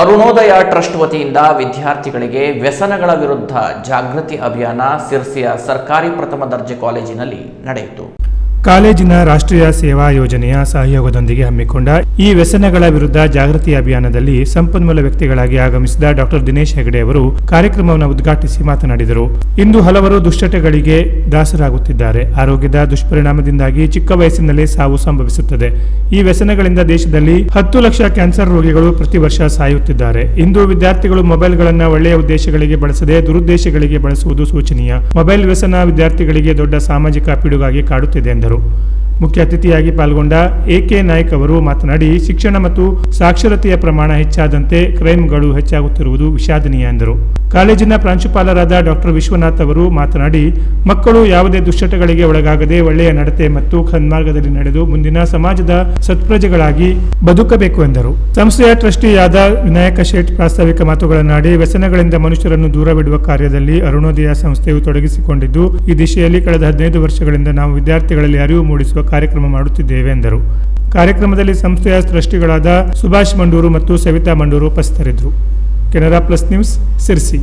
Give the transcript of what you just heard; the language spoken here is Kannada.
ಅರುಣೋದಯ ಟ್ರಸ್ಟ್ ವತಿಯಿಂದ ವಿದ್ಯಾರ್ಥಿಗಳಿಗೆ ವ್ಯಸನಗಳ ವಿರುದ್ಧ ಜಾಗೃತಿ ಅಭಿಯಾನ ಸಿರ್ಸಿಯ ಸರ್ಕಾರಿ ಪ್ರಥಮ ದರ್ಜೆ ಕಾಲೇಜಿನಲ್ಲಿ ನಡೆಯಿತು. ಕಾಲೇಜಿನ ರಾಷ್ಟ್ರೀಯ ಸೇವಾ ಯೋಜನೆಯ ಸಹಯೋಗದೊಂದಿಗೆ ಹಮ್ಮಿಕೊಂಡ ಈ ವ್ಯಸನಗಳ ವಿರುದ್ಧ ಜಾಗೃತಿ ಅಭಿಯಾನದಲ್ಲಿ ಸಂಪನ್ಮೂಲ ವ್ಯಕ್ತಿಗಳಾಗಿ ಆಗಮಿಸಿದ ಡಾಕ್ಟರ್ ದಿನೇಶ್ ಹೆಗಡೆ ಅವರು ಕಾರ್ಯಕ್ರಮವನ್ನು ಉದ್ಘಾಟಿಸಿ ಮಾತನಾಡಿದರು. ಇಂದು ಹಲವರು ದುಶ್ಚಟಗಳಿಗೆ ದಾಸರಾಗುತ್ತಿದ್ದಾರೆ. ಆರೋಗ್ಯದ ದುಷ್ಪರಿಣಾಮದಿಂದಾಗಿ ಚಿಕ್ಕ ವಯಸ್ಸಿನಲ್ಲೇ ಸಾವು ಸಂಭವಿಸುತ್ತದೆ. ಈ ವ್ಯಸನಗಳಿಂದ ದೇಶದಲ್ಲಿ ಹತ್ತು ಲಕ್ಷ ಕ್ಯಾನ್ಸರ್ ರೋಗಿಗಳು ಪ್ರತಿ ವರ್ಷ ಸಾಯುತ್ತಿದ್ದಾರೆ. ಇಂದು ವಿದ್ಯಾರ್ಥಿಗಳು ಮೊಬೈಲ್ಗಳನ್ನು ಒಳ್ಳೆಯ ಉದ್ದೇಶಗಳಿಗೆ ಬಳಸದೆ ದುರುದ್ದೇಶಗಳಿಗೆ ಬಳಸುವುದು ಸೂಚನೀಯ. ಮೊಬೈಲ್ ವ್ಯಸನ ವಿದ್ಯಾರ್ಥಿಗಳಿಗೆ ದೊಡ್ಡ ಸಾಮಾಜಿಕ ಪಿಡುಗಾಗಿ ಕಾಡುತ್ತಿದೆ ಎಂದರು. ಮುಖ್ಯ ಅತಿಥಿಯಾಗಿ ಪಾಲ್ಗೊಂಡ ಎಕೆ ನಾಯ್ಕ್ ಅವರು ಮಾತನಾಡಿ, ಶಿಕ್ಷಣ ಮತ್ತು ಸಾಕ್ಷರತೆಯ ಪ್ರಮಾಣ ಹೆಚ್ಚಾದಂತೆ ಕ್ರೈಮ್ಗಳು ಹೆಚ್ಚಾಗುತ್ತಿರುವುದು ವಿಷಾದನೀಯ ಎಂದರು. ಕಾಲೇಜಿನ ಪ್ರಾಂಶುಪಾಲರಾದ ಡಾಕ್ಟರ್ ವಿಶ್ವನಾಥ್ ಅವರು ಮಾತನಾಡಿ, ಮಕ್ಕಳು ಯಾವುದೇ ದುಶ್ಚಟಗಳಿಗೆ ಒಳಗಾಗದೆ ಒಳ್ಳೆಯ ನಡತೆ ಮತ್ತು ಸನ್ಮಾರ್ಗದಲ್ಲಿ ನಡೆದು ಮುಂದಿನ ಸಮಾಜದ ಸತ್ಪ್ರಜೆಗಳಾಗಿ ಬದುಕಬೇಕು ಎಂದರು. ಸಂಸ್ಥೆಯ ಟ್ರಸ್ಟಿಯಾದ ವಿನಾಯಕ ಶೇಟ್ ಪ್ರಾಸ್ತಾವಿಕ ಮಾತುಗಳನ್ನಾಡಿ, ವ್ಯಸನಗಳಿಂದ ಮನುಷ್ಯರನ್ನು ದೂರವಿಡುವ ಕಾರ್ಯದಲ್ಲಿ ಅರುಣೋದಯ ಸಂಸ್ಥೆಯು ತೊಡಗಿಸಿಕೊಂಡಿದ್ದು, ಈ ದಿಶೆಯಲ್ಲಿ ಕಳೆದ ಹದಿನೈದು ವರ್ಷಗಳಿಂದ ನಾವು ವಿದ್ಯಾರ್ಥಿಗಳಲ್ಲಿ ಅರಿವು ಮೂಡಿಸುವ ಕಾರ್ಯಕ್ರಮ ಮಾಡುತ್ತಿದ್ದೇವೆ ಎಂದರು. ಕಾರ್ಯಕ್ರಮದಲ್ಲಿ ಸಂಸ್ಥೆಯ ಸೃಷ್ಟಿಗಳಾದ ಸುಭಾಷ್ ಮಂಡೂರು ಮತ್ತು ಸವಿತಾ ಮಂಡೂರು ಉಪಸ್ಥಿತರಿದ್ದರು. Canara plus news Sirsi.